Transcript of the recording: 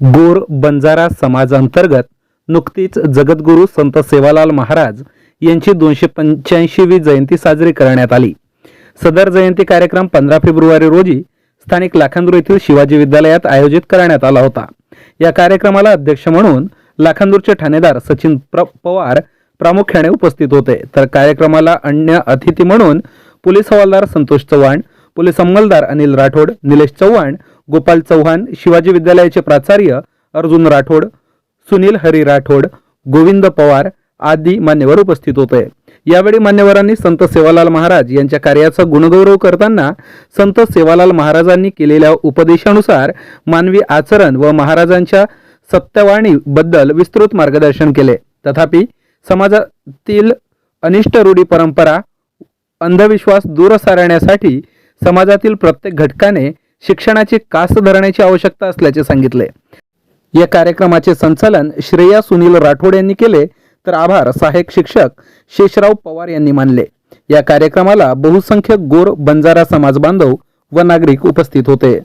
गोर बंजारा समाजांतर्गत नुकतीच जगद्गुरू संत सेवालाल महाराज यांची दोनशे पंच्याऐंशीवी जयंती साजरी करण्यात आली. सदर जयंती कार्यक्रम पंधरा फेब्रुवारी रोजी स्थानिक लाखांदूर येथील शिवाजी विद्यालयात आयोजित करण्यात आला होता. या कार्यक्रमाला अध्यक्ष म्हणून लाखांदूरचे ठाणेदार सचिन प्र पवार प्रामुख्याने उपस्थित होते. तर कार्यक्रमाला अन्य अतिथी म्हणून पोलीस हवालदार संतोष चव्हाण पोलीस अंमलदार अनिल राठोड निलेश चव्हाण गोपाल चव्हाण शिवाजी विद्यालयाचे प्राचार्य अर्जुन राठोड सुनील हरी राठोड गोविंद पवार आदी मान्यवर उपस्थित होते. यावेळी मान्यवरांनी संत सेवालाल महाराज यांच्या कार्याचा गुणगौरव करताना संत सेवालाल महाराजांनी केलेल्या उपदेशानुसार मानवी आचरण व महाराजांच्या सत्यवाणीबद्दल विस्तृत मार्गदर्शन केले. तथापि समाजातील अनिष्ट रूढी परंपरा अंधविश्वास दूर सारण्यासाठी समाजातील प्रत्येक घटकाने शिक्षणाची कास धरण्याची आवश्यकता असल्याचे सांगितले. या कार्यक्रमाचे संचालन श्रेया सुनील राठोड यांनी केले तर आभार सहाय्यक शिक्षक शेषराव पवार यांनी मानले. या कार्यक्रमाला बहुसंख्य गोर बंजारा समाज बांधव व नागरिक उपस्थित होते.